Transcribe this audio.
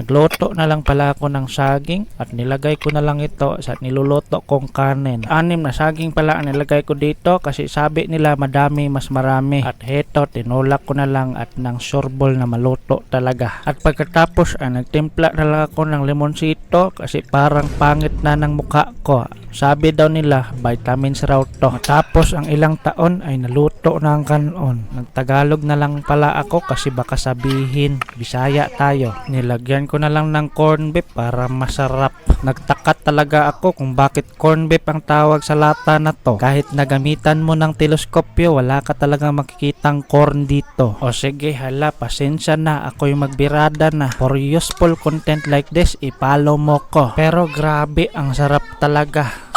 Nagluto na lang pala ako ng saging at nilagay ko na lang ito sa niluluto kong kanin. Anim na saging pala ang nilagay ko dito kasi sabi nila madami mas marami. At heto, tinulak ko na lang at ng surbol na maluto talaga. At pagkatapos ay nagtimpla na lang ako ng limonsito kasi parang pangit na ng mukha ko. Sabi daw nila, vitamins raw to. Tapos ang ilang taon ay naluto na ang kanon. Nagtagalog na lang pala ako kasi baka sabihin, Bisaya tayo. Nilagyan ko na lang ng corn beef para masarap. Nagtakat talaga ako kung bakit corn beef ang tawag sa lata na to. Kahit nagamitan mo ng teleskopyo, wala ka talaga makikitang corn dito. O sige, hala, pasensya na. Ako yung magbirada na. For useful content like this, ipalo mo ko. Pero grabe, ang sarap talaga.